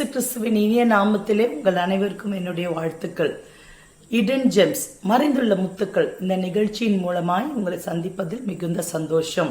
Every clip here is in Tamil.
இயேசு கிறிஸ்துவின் இனிய நாமத்திலே உங்கள் அனைவருக்கும் என்னுடைய வாழ்த்துக்கள். இடன் ஜெம்ஸ் மறைந்துள்ள முத்துக்கள் இந்த நிகழ்ச்சியின் மூலமாய் உங்களை சந்திப்பதில் மிகுந்த சந்தோஷம்.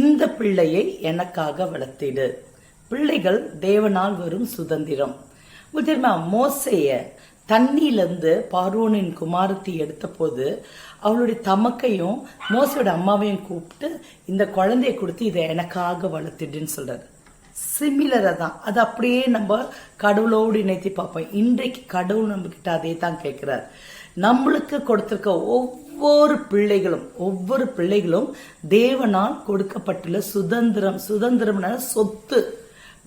இந்த பிள்ளையை எனக்காக வளர்த்திடு. பிள்ளைகள் தேவனால் வரும் சுதந்திரம். உங்களுக்கு தெரியுமா மோசைய தண்ணியிலிருந்து பார்வோனின் குமாரத்தி எடுத்த போது அவளுடைய தமக்கையும் மோசையோட அம்மாவையும் கூப்பிட்டு இந்த குழந்தைய கொடுத்து இதை எனக்காக வளர்த்திடுன்னு சொல்றாரு. சிமிலராக தான். அது அப்படியே நம்ம கடவுளோடு இணைத்து பார்ப்போம். இன்றைக்கு கடவுள் நம்ம கிட்ட அதே தான் கேட்கிறார். நம்மளுக்கு கொடுத்திருக்க ஒவ்வொரு பிள்ளைகளும் ஒவ்வொரு பிள்ளைகளும் தேவனால் கொடுக்கப்பட்டுள்ள சுதந்திரம் சுதந்திரம்னா சொத்து.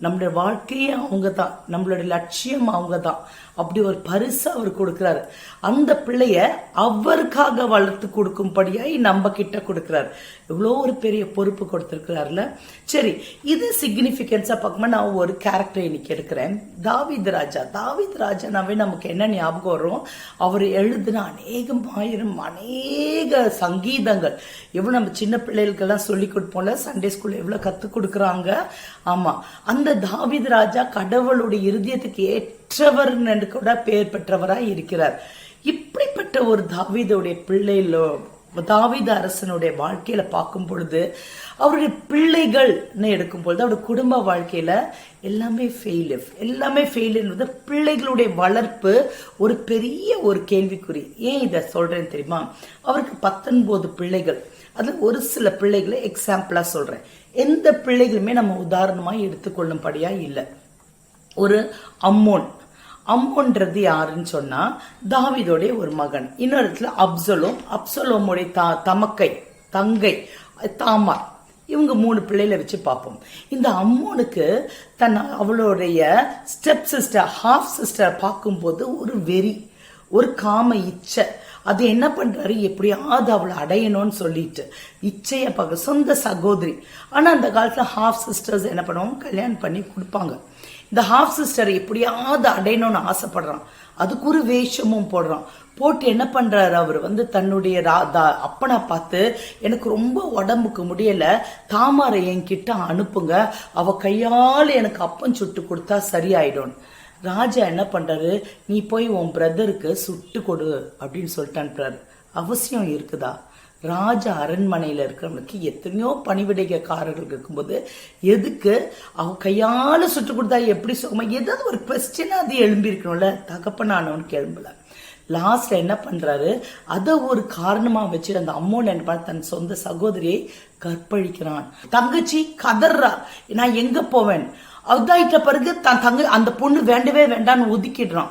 நம்மளுடைய வாழ்க்கையே அவங்க தான். நம்மளுடைய லட்சியம் அவங்க தான். அப்படி ஒரு பரிசு அவர் கொடுக்குறாரு. அந்த பிள்ளைய அவருக்காக வளர்த்து கொடுக்கும்படியாய் நம்ம கிட்ட கொடுக்குறாரு. இவ்வளோ ஒரு பெரிய பொறுப்பு கொடுத்துருக்கிறாருல? சரி இது சிக்னிஃபிகன்ஸாக பார்க்கும்போது நான் ஒரு கேரக்டர் இன்னைக்கு எடுக்கிறேன். தாவித் ராஜா. தாவித் ராஜானாவே நமக்கு என்ன ஞாபகம் வரும்? அவர் எழுதின அநேகம் ஆயிரம் அநேக சங்கீதங்கள். எவ்வளோ நம்ம சின்ன பிள்ளைகளுக்கெல்லாம் சொல்லி கொடுப்போம்ல? சண்டே ஸ்கூலில் எவ்வளோ கற்றுக் கொடுக்குறாங்க? ஆமாம் அந்த தாவித் ராஜா கடவுளுடைய இருதயத்துக்கு ஏற்றவர் கூட பெயர் பெற்றவராக இருக்கிறார். இப்படிப்பட்ட ஒரு தாவிதோடைய பிள்ளைகளோ தாவித அரசனுடைய வாழ்க்கையில பார்க்கும் பொழுது அவருடைய பிள்ளைகள்னு எடுக்கும் பொழுது அவருடைய குடும்ப வாழ்க்கையில எல்லாமே ஃபெயிலியர் எல்லாமே ஃபெயிலியர் பிள்ளைகளுடைய வளர்ப்பு ஒரு பெரிய ஒரு கேள்விக்குறி. ஏன் இதை சொல்றேன்னு தெரியுமா? அவருக்கு பத்தொன்பது பிள்ளைகள். அதுல ஒரு சில பிள்ளைகளை எக்ஸாம்பிளா சொல்றேன். எந்த பிள்ளைகளுமே நம்ம உதாரணமா எடுத்துக்கொள்ளும்படியா இல்லை. ஒரு அம்மோன். அம்மோன்றது யாருன்னு சொன்னா தாவிதோடைய ஒரு மகன். இன்னொரு இடத்துல அப்சலோம். அப்சலோமுடைய தா தமக்கை தங்கை தாமார். இவங்க மூணு பிள்ளையில வச்சு பார்ப்போம். இந்த அம்மோனுக்கு தன் அவளுடைய ஸ்டெப் சிஸ்டர் ஹாஃப் சிஸ்டர் பார்க்கும்போது ஒரு வெறி ஒரு காம இச்சை. அது என்ன பண்றாரு? எப்படியாவது அவளை அடையணும்னு சொல்லிட்டு இச்சைய பார்க்க சொந்த சகோதரி. ஆனா அந்த காலத்துல ஹாஃப் சிஸ்டர்ஸ் என்ன பண்ணுவாங்க? கல்யாணம் பண்ணி கொடுப்பாங்க. இந்த ஹாஃப் சிஸ்டர் எப்படியாவது அடையணும்னு ஆசைப்படுறான். அதுக்கு ஒரு வேஷமும் போடுறான். போட்டு என்ன பண்றாரு அவர்? வந்து தன்னுடைய அப்பனை பார்த்து எனக்கு ரொம்ப உடம்புக்கு முடியல. தாமரை என்கிட்ட அனுப்புங்க. அவ கையால் எனக்கு அப்பம் சுட்டு கொடுத்தா சரியாயிடும். ராஜா என்ன பண்றாரு? நீ போய் உன் பிரதருக்கு சுட்டு கொடு. அப்படின்னு சொல்லிட்டு அனுப்புறாரு. அவசியம் இருக்குதா? ராஜா அரண்மனையில் இருக்கிறவனுக்கு எத்தனையோ பணிவிடைக்காரர்கள் இருக்கும்போது எதுக்கு? அவன் கையால் சுட்டு கொடுத்தா எப்படி சுகமா? ஏதாவது ஒரு கொஸ்டின் அது எழும்பியிருக்கணும்ல? தகப்பனானவனுக்கு எழும்பல லாஸ்ட்ல என்ன பண்றாரு? அதை ஒரு காரணமா வச்சு அந்த அம்மோன் என்ன தன் சொந்த சகோதரியை கற்பழிக்கிறான். தங்கச்சி கதர்றா நான் எங்க போவேன்? அதாயிட்ட பிறகு தன் தங்க அந்த பொண்ணு வேண்டவே வேண்டான்னு ஒதுக்கிடுறான்.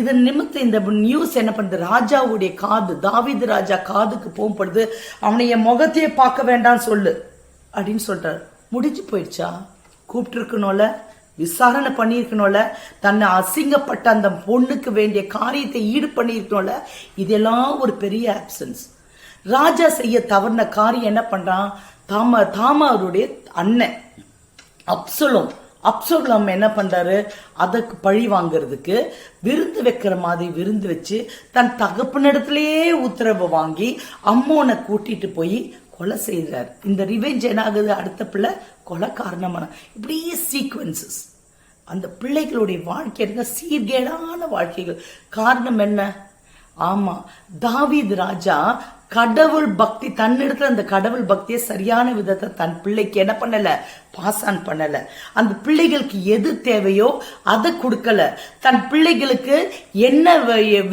இதன் நிமித்தம் இந்த நியூஸ் என்ன பண்ணுது? ராஜாவுடைய காது தாவிது ராஜா காதுக்கு போகும்பொழுது அவனை என் முகத்தையே பார்க்க வேண்டாம் சொல்லு அப்படின்னு சொல்றாரு. முடிஞ்சு போயிடுச்சா? கூப்பிட்டுருக்கணும்ல விசாரணை பண்ணியிருக்கணும்ல தன்னை அசிங்கப்பட்ட அந்த பொண்ணுக்கு வேண்டிய காரியத்தை ஈடு பண்ணியிருக்கணும்ல இதெல்லாம் ஒரு பெரிய ஆப்சன்ஸ் ராஜா செய்ய தவறின காரியம் என்ன பண்றான்? தாம தாமாருடைய அண்ணன் அப்சலும். அப்சோலம் என்ன பண்றாரு? அதற்கு பழி வாங்குறதுக்கு விருந்து வைக்கிற மாதிரி விருந்து வச்சு தன் தகப்பனிடத்திலேயே உத்தரவு வாங்கி அம்மோனை கூட்டிட்டு போய் கொலை செய்கிறார் இந்த ரிவெஞ்ச் என்ன ஆகுது? அடுத்த பிள்ளை கொலை காரணமான இப்படியே சீக்வன்சஸ் அந்த பிள்ளைகளுடைய வாழ்க்கை இருந்த சீர்கேடான வாழ்க்கைகள். காரணம் என்ன? ஆமா. தாவீது ராஜா கடவுள் பக்தி தன்னிடத்துல அந்த கடவுள் பக்தியை சரியான விதத்தை தன் பிள்ளைக்கு என்ன பண்ணல? பாஸ் ஆன் பண்ணல. அந்த பிள்ளைகளுக்கு எது தேவையோ அதை கொடுக்கல. தன் பிள்ளைகளுக்கு என்ன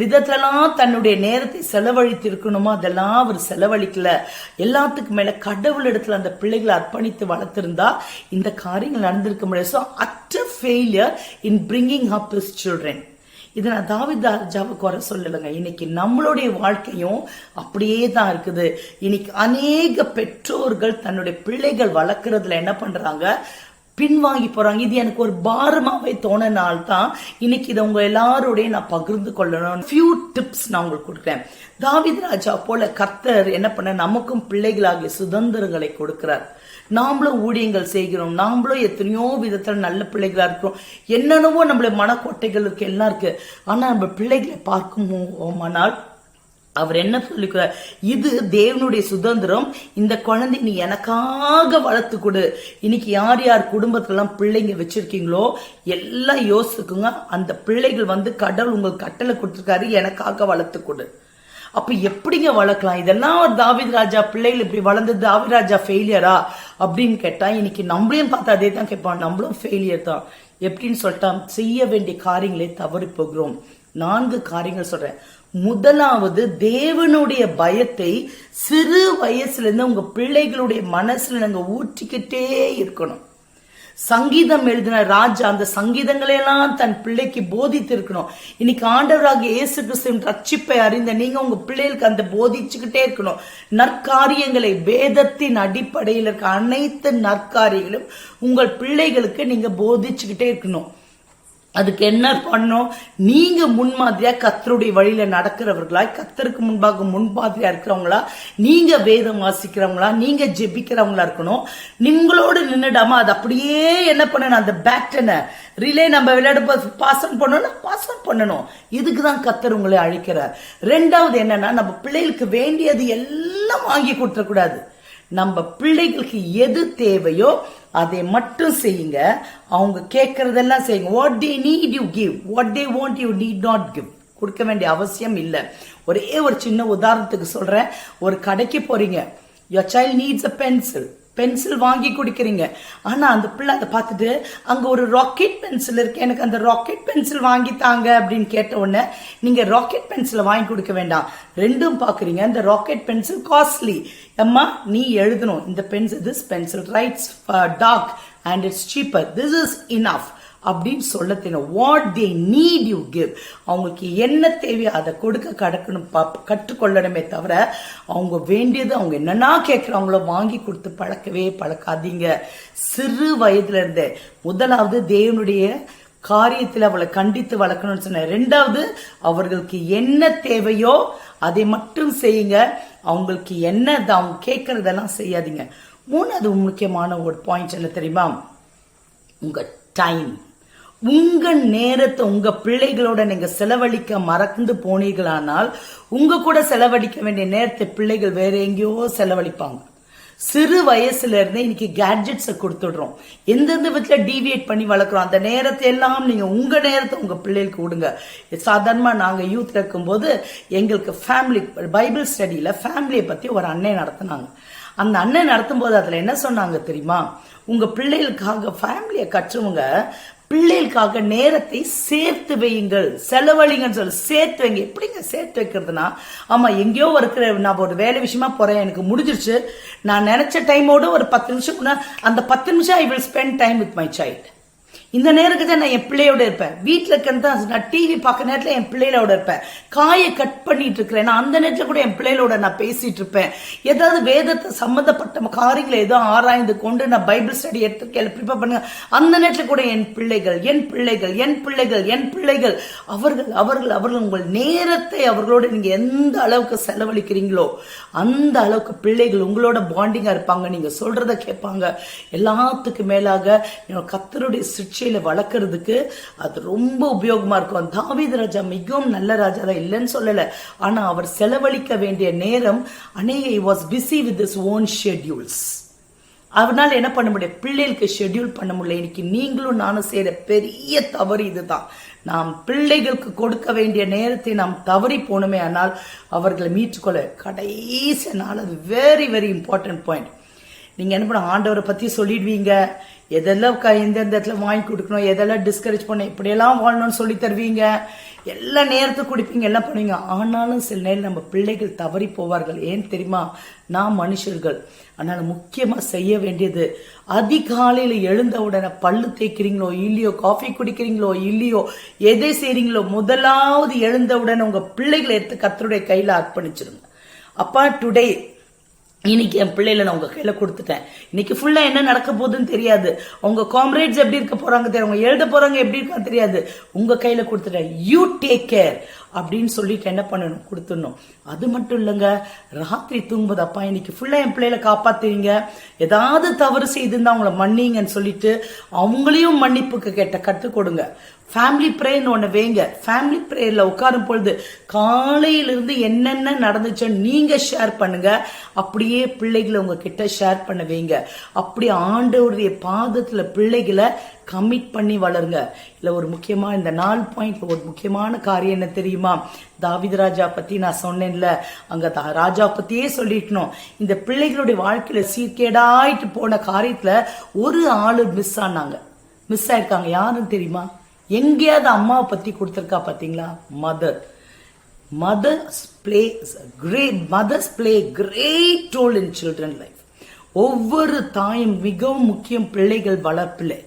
விதத்தெல்லாம் தன்னுடைய நேரத்தை செலவழித்து இருக்கணுமோ அதெல்லாம் அவர் செலவழிக்கல. எல்லாத்துக்கும் மேல கடவுள் இடத்துல அந்த பிள்ளைகளை அர்ப்பணித்து வளர்த்திருந்தா இந்த காரியங்கள் நடந்திருக்க முடியாது. So utter failure in bringing up his children இதை நான் தாவிதா ராஜாவுக்கு குறை சொல்லலைங்க. இன்னைக்கு நம்மளுடைய வாழ்க்கையும் அப்படியே தான் இருக்குது. இன்னைக்கு அநேக பெற்றோர்கள் தன்னுடைய பிள்ளைகள் வளர்க்குறதுல என்ன பண்றாங்க? பின்வாங்கி போறாங்க. இது எனக்கு ஒரு பாரமாவே தோணினால் தான் இன்னைக்கு இதை உங்க எல்லாரோடைய நான் பகிர்ந்து கொள்ளணும். ஃபியூ டிப்ஸ் நான் உங்களுக்கு கொடுக்குறேன். தாவித் ராஜா போல கர்த்தர் என்ன பண்ண நமக்கும் பிள்ளைகளாகிய சுதந்திரங்களை கொடுக்கிறார். நாமளும் ஊழியங்கள் செய்கிறோம். நாமளும் எத்தனையோ விதத்தில் நல்ல பிள்ளைகளா இருக்கிறோம். என்னென்னவோ நம்மள மனக்கோட்டைகள் இருக்கு எல்லாம் இருக்கு. ஆனா நம்ம பிள்ளைகளை பார்க்குமோமானால் அவர் என்ன சொல்லிக்கிறார்? இது தேவனுடைய சுதந்திரம். இந்த குழந்தை நீ எனக்காக வளர்த்து கொடு. இன்னைக்கு யார் யார் குடும்பத்துலாம் பிள்ளைங்க வச்சிருக்கீங்களோ எல்லாம் யோசிக்குங்க அந்த பிள்ளைகள் வந்து கடவுள் உங்களுக்கு கட்டளை கொடுத்துருக்காரு எனக்காக வளர்த்து கொடு. அப்ப எப்படிங்க வளர்க்கலாம்? இதெல்லாம் ஒரு தாவித் ராஜா பிள்ளைகள் இப்படி வளர்ந்தது தாவித் ராஜா ஃபெயிலியரா அப்படின்னு கேட்டா இன்னைக்கு நம்மளையும் பார்த்து அதே தான் கேட்பான். நம்மளும் ஃபெயிலியர் தான். எப்படின்னு சொல்லிட்டா செய்ய வேண்டிய காரியங்களை தவறி போகிறோம். நான்கு காரியங்கள் சொல்றேன். முதலாவது தேவனுடைய பயத்தை சிறு வயசுல இருந்து உங்க பிள்ளைகளுடைய மனசுல நாங்க ஊற்றிக்கிட்டே இருக்கணும். சங்கீதம் எழுதின ராஜா அந்த சங்கீதங்களை எல்லாம் தன் பிள்ளைக்கு போதித்து இருக்கணும் இன்னைக்கு ஆண்டவராக இயேசு கிறிஸ்துவின் ரட்சிப்பை அறிந்த நீங்க உங்க பிள்ளைகளுக்கு அந்த போதிச்சுக்கிட்டே இருக்கணும். நற்காரியங்களை வேதத்தின் அடிப்படையில் இருக்க அனைத்து நற்காரியங்களும் உங்கள் பிள்ளைகளுக்கு நீங்க போதிச்சுக்கிட்டே இருக்கணும். அதுக்கு என்ன பண்ணணும்? நீங்க முன்மாதிரியா கத்தருடைய வழியில நடக்கிறவர்களா கத்தருக்கு முன்பாக முன்மாதிரியா இருக்கிறவங்களா நீங்க வேதம் வாசிக்கிறவங்களா நீங்க ஜெபிக்கிறவங்களா இருக்கணும். நீங்களோடு நின்னுடாம அது அப்படியே என்ன பண்ணணும்? அந்த பேட்டனை ரிலே நம்ம விளையாட பாஸ் ஆன் பண்ணணும் பாஸ் ஆன் பண்ணணும். இதுக்கு தான் கத்தர் உங்களை அழைக்கிறார். ரெண்டாவது என்னன்னா நம்ம பிள்ளைகளுக்கு வேண்டியது எல்லாம் வாங்கி கொடுத்துடக்கூடாது நம்ம பிள்ளைகளுக்கு எது தேவையோ அதை மட்டும் செய்யுங்க. அவங்க கேட்கறதெல்லாம் செய்யுங்க. What they need you give what they want you need not give கொடுக்க வேண்டிய அவசியம் இல்லை. ஒரே ஒரு சின்ன உதாரணத்துக்கு சொல்றேன். ஒரு கடைக்கு போறீங்க. Your child needs a pencil pencil வாங்கி குடிக்கிறீங்க. ஆனால் அந்த பிள்ளை அதை பார்த்துட்டு அங்கே ஒரு ராக்கெட் பென்சில் இருக்கு. எனக்கு அந்த ராக்கெட் பென்சில் வாங்கி தாங்க அப்படின்னு கேட்ட உடனே நீங்கள் ராக்கெட் பென்சிலை வாங்கி கொடுக்க வேண்டாம். ரெண்டும் பார்க்குறீங்க இந்த ராக்கெட் பென்சில் காஸ்ட்லி அம்மா நீ எழுதணும். இந்த pencil this pencil writes dark and it's cheaper this is enough அப்படின்னு சொல்ல தெரியும் what they need you give அவங்களுக்கு என்ன தேவையோ அதை கொடுக்க கடக்கணும் கற்றுக்கொள்ளணுமே தவிர அவங்க வேண்டியது அவங்க என்னென்னா கேட்குறாங்களோ வாங்கி கொடுத்து பழக்கவே பழக்காதீங்க. சிறு வயதுல இருந்தே. முதலாவது தேவனுடைய காரியத்தில் அவளை கண்டித்து வளர்க்கணும்னு சொன்னேன். ரெண்டாவது அவர்களுக்கு என்ன தேவையோ அதை மட்டும் செய்யுங்க. அவங்களுக்கு என்ன அவங்க கேட்கறதெல்லாம் செய்யாதீங்க. மூணாவது முக்கியமான ஒரு பாயிண்ட் என்ன தெரியுமா? உங்க டைம் உங்க நேரத்தை உங்க பிள்ளைகளோட நீங்க செலவழிக்க மறந்து போனீர்களானால் உங்க கூட செலவழிக்க வேண்டிய நேரத்தை பிள்ளைகள் வேற எங்கேயோ செலவழிப்பாங்க. சிறு வயசுல இருந்தே இன்னைக்கு கேட்ஜெட்ஸை கொடுத்துடுறோம். எந்தெந்த விதத்துல டிவியேட் பண்ணி வளர்க்குறோம் அந்த நேரத்தை எல்லாம் நீங்க உங்க நேரத்தை உங்க பிள்ளைகளுக்கு விடுங்க சாதாரணமா நாங்க யூத்ல இருக்கும்போது எங்களுக்கு ஃபேமிலி பைபிள் ஸ்டடியில ஃபேமிலியை பத்தி ஒரு அண்ணன் நடத்தினாங்க. அந்த அண்ணன் நடத்தும் போது அதுல என்ன சொன்னாங்க தெரியுமா? உங்க பிள்ளைகளுக்காக ஃபேமிலியை கற்றுவங்க பிள்ளைகளுக்காக நேரத்தை சேர்த்து வையுங்கள். செலவழிங்கன்னு சொல்லி சேர்த்து வைங்க. எப்படிங்க சேர்த்து வைக்கிறதுனா ஆமாம் எங்கேயோ இருக்கிற நான் ஒரு வேலை விஷயமா போகிறேன் எனக்கு முடிஞ்சிருச்சு. நான் நினச்ச டைமோடு ஒரு பத்து நிமிஷம் அந்த பத்து நிமிஷம் I will spend time with my child இந்த நேரத்துக்கு தான் நான் என் பிள்ளையோட இருப்பேன். வீட்டில் இருக்கிறது தான் நான் டிவி பார்க்க நேரத்தில் என் பிள்ளைகளோட இருப்பேன். காயை கட் பண்ணிட்டு இருக்கிறேன். நான் அந்த நேரத்தில் கூட என் பிள்ளைகளோட நான் பேசிட்டு இருப்பேன். ஏதாவது வேதத்தை சம்மந்தப்பட்ட காரியங்களை ஏதோ ஆராய்ந்து கொண்டு நான் பைபிள் ஸ்டடி எடுத்து ப்ரிப்பேர் பண்ணுங்க. அந்த நேரத்தில் கூட என் பிள்ளைகள் என் பிள்ளைகள் என் பிள்ளைகள் என் பிள்ளைகள் அவர்கள் அவர்கள் அவர்கள் உங்கள் நேரத்தை அவர்களோட நீங்கள் எந்த அளவுக்கு செலவழிக்கிறீங்களோ அந்த அளவுக்கு பிள்ளைகள் உங்களோட பாண்டிங்காக இருப்பாங்க. நீங்கள் சொல்கிறத கேட்பாங்க. எல்லாத்துக்கும் மேலாக என்னோட கத்தருடைய சிக்ஷையில வளர்க்கறதுக்கு அது ரொம்ப உபயோகமா இருக்கும். தாவீது ராஜா மிகவும் நல்ல ராஜா தான் இல்லைன்னு சொல்லல. ஆனா அவர் செலவழிக்க வேண்டிய நேரம் அநேக was busy with this own schedules அவனால் என்ன பண்ண முடியும்? பிள்ளைகளுக்கு ஷெட்யூல் பண்ண முடியல. இன்னைக்கு நீங்களும் நானும் செய்கிற பெரிய தவறு இதுதான். நாம் பிள்ளைகளுக்கு கொடுக்க வேண்டிய நேரத்தை நாம் தவறி போனோமே ஆனால் அவர்களை மீட்டுக்கொள்ள கடைசி நாள் அது வெரி வெரி இம்பார்ட்டன்ட் பாயிண்ட் நீங்கள் என்ன பண்ண ஆண்டவரை பற்றி சொல்லிடுவீங்க. எதெல்லாம் க- எந்தெந்த இடத்துல வாங்கி கொடுக்கணும் எதெல்லாம் டிஸ்கரேஜ் பண்ண இப்படியெல்லாம் வாழணும்னு சொல்லி தருவீங்க. எல்லா நேரத்துக்கு குடிப்பீங்க எல்லாம் பண்ணுவீங்க. ஆனாலும் சில நேரம் நம்ம பிள்ளைகள் தவறி போவார்கள். ஏன் தெரியுமா? நாம் மனுஷர்கள். அதனால முக்கியமாக செய்ய வேண்டியது அதிகாலையில் எழுந்த உடனே பல்லு தேய்க்கிறீங்களோ இல்லையோ காஃபி குடிக்கிறீங்களோ இல்லையோ எதை செய்கிறீங்களோ முதலாவது எழுந்த உடனே பிள்ளைகளை எடுத்து கத்தருடைய கையில் அர்ப்பணிச்சிருங்க. அப்பா டுடே இன்னைக்கு என் பிள்ளைகளை நான் உங்க கையில கொடுத்துட்டேன். இன்னைக்கு ஃபுல்லா என்ன நடக்க போகுதுன்னு தெரியாது. உங்க காம்ரேட்ஸ் எப்படி இருக்க போறாங்க தெரியும் உங்க எழுத போறாங்க எப்படி இருக்கான்னு தெரியாது. உங்க கையில கொடுத்துட்டேன். யூ டேக் கேர் அப்படின்னு சொல்லிட்டு என்ன பண்ணணும்? கொடுத்துடணும். அது மட்டும் இல்லைங்க ராத்திரி தூங்கும்போது அப்பா இன்னைக்கு ஃபுல்லாக என் பிள்ளைகளை காப்பாத்துவீங்க ஏதாவது தவறு செய்திருந்தா அவங்கள மன்னிங்கன்னு சொல்லிட்டு அவங்களையும் மன்னிப்புக்கு கேட்ட கற்றுக் கொடுங்க. ஃபேமிலி ப்ரேயர்னு ஒன்று வைங்க. ஃபேமிலி ப்ரேயரில் உட்காரும் பொழுது காலையிலிருந்து என்னென்ன நடந்துச்சுன்னு நீங்கள் ஷேர் பண்ணுங்க. அப்படியே பிள்ளைகளை உங்ககிட்ட ஷேர் பண்ண வைங்க. அப்படி ஆண்டவருடைய பாதத்தில் பிள்ளைகளை கமிட் பண்ணி வளருங்க. இல்லை ஒரு முக்கியமாக இந்த நாலு பாயிண்ட் ஒரு முக்கியமான காரியம் என்ன தெரியுமா? தாவித ராஜா பற்றி நான் சொன்னேன்ல. அங்கே தா- ராஜா பற்றியே சொல்லிட்டணும் இந்த பிள்ளைகளுடைய வாழ்க்கையில் சீர்கேடாயிட்டு போன காரியத்தில் ஒரு ஆள் மிஸ் ஆனாங்க. மிஸ் ஆயிருக்காங்க. யாருன்னு தெரியுமா? எங்கேயாவது அம்மாவை பற்றி கொடுத்துருக்கா பார்த்தீங்களா mother mothers play great mothers play great role in children life ஒவ்வொரு தாயும் மிகவும் முக்கியம் பிள்ளைகள் வளர்ப்பில்லை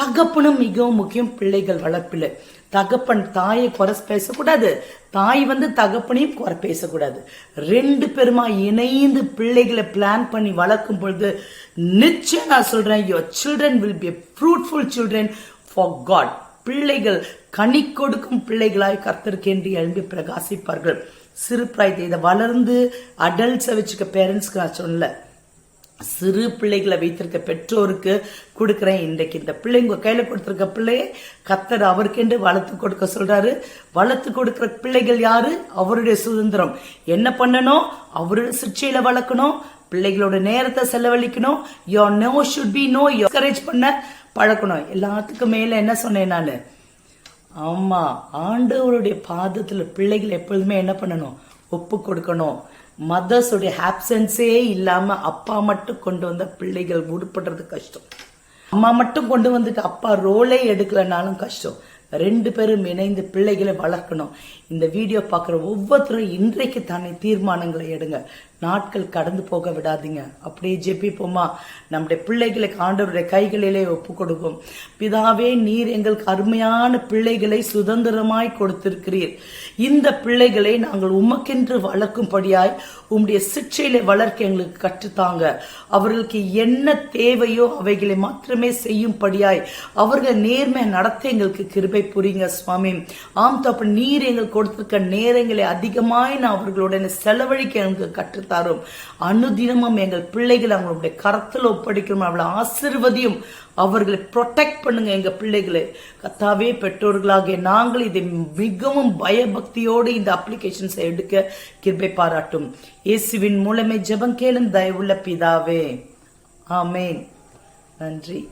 தகப்பனும் மிகவும் முக்கியம் பிள்ளைகள் வளர்ப்பில். தகப்பன் தாயை குறை பேசக்கூடாது. தாய் வந்து தகப்பனையும் குறை பேசக்கூடாது. ரெண்டு பேருமா இணைந்து பிள்ளைகளை பிளான் பண்ணி வளர்க்கும் பொழுது நிச்சயம் நான் சொல்றேன் your children will be fruitful children for God பிள்ளைகள் கனி கொடுக்கும் பிள்ளைகளாய் கர்த்தருக்கு என்று எழும்பி பிரகாசிப்பார்கள். சிறு பிராயத்தை இதை வளர்ந்து அடல்ட்ஸை வச்சுக்க பேரண்ட்ஸ்க்கு நான் சொல்லலை. சிறு பிள்ளைகளை வைத்திருக்க பெற்றோருக்கு கொடுக்குறேன். இன்றைக்கு இந்த பிள்ளைங்க கையில கொடுத்திருக்க பிள்ளையை கத்தர் அவருக்கென்று வளர்த்து கொடுக்க சொல்றாரு. வளர்த்து கொடுக்கிற பிள்ளைகள் யாரு? அவருடைய சுதந்திரம். என்ன பண்ணணும்? அவருடைய சிற்சையில வளர்க்கணும். பிள்ளைகளோட நேரத்தை செலவழிக்கணும். You know should be no encourage பண்ண பழக்கணும். எல்லாத்துக்கும் மேல என்ன சொன்னேன் நான்? ஆமா ஆண்டவருடைய பாதத்துல பிள்ளைகள் எப்பொழுதுமே என்ன பண்ணணும்? ஒப்பு கொடுக்கணும். மதர்ஸுடைய ஆப்சன்ஸே இல்லாம அப்பா மட்டும் கொண்டு வந்த பிள்ளைகள் விடுபடுறது கஷ்டம். அம்மா மட்டும் கொண்டு வந்துட்டு அப்பா ரோலே எடுக்கலனாலும் கஷ்டம். ரெண்டு பேரும் இணைந்து பிள்ளைகளை வளர்க்கணும். இந்த வீடியோ பார்க்குற ஒவ்வொருத்தரும் இன்றைக்கு தானே தீர்மானங்களை எடுங்க. நாட்கள் கடந்து போக விடாதீங்க. அப்படியே ஜெபிப்போமா. நம்முடைய பிள்ளைகளுக்கு ஆண்டவருடைய கைகளிலே ஒப்பு கொடுக்கும் பிதாவே நீர் எங்களுக்கு அருமையான பிள்ளைகளை சுதந்திரமாய் கொடுத்திருக்கிறீர். இந்த பிள்ளைகளை நாங்கள் உமக்கென்று வளர்க்கும்படியாய் உம்முடைய சிற்சையிலே வளர்க்க எங்களுக்கு கற்றுத்தாங்க. அவர்களுக்கு என்ன தேவையோ அவைகளை மாத்திரமே செய்யும்படியாய் அவர்கள் நேர்மை நடத்த எங்களுக்கு கிருபை புரியுங்க சுவாமி. ஆம் தப்பு நீர் எங்களுக்கு கொடுத்திருக்க நேரங்களை அதிகமாய் நான் அவர்களுடன் செலவழிக்க எங்களுக்கு கற்று கற்றுத்தாரும் அனுதினமும் எங்கள் பிள்ளைகளை அவங்களுடைய கரத்தில் ஒப்படைக்கணும். அவளை ஆசிர்வதியும். அவர்களை ப்ரொடெக்ட் பண்ணுங்க எங்க பிள்ளைகளை. கத்தாவே பெற்றோர்களாகிய நாங்கள் இதை மிகவும் பயபக்தியோடு இந்த அப்ளிகேஷன்ஸை எடுக்க கிருபை பாராட்டும். இயேசுவின் மூலமே ஜெபம் கேளும் தயவுள்ள பிதாவே. ஆமேன். நன்றி.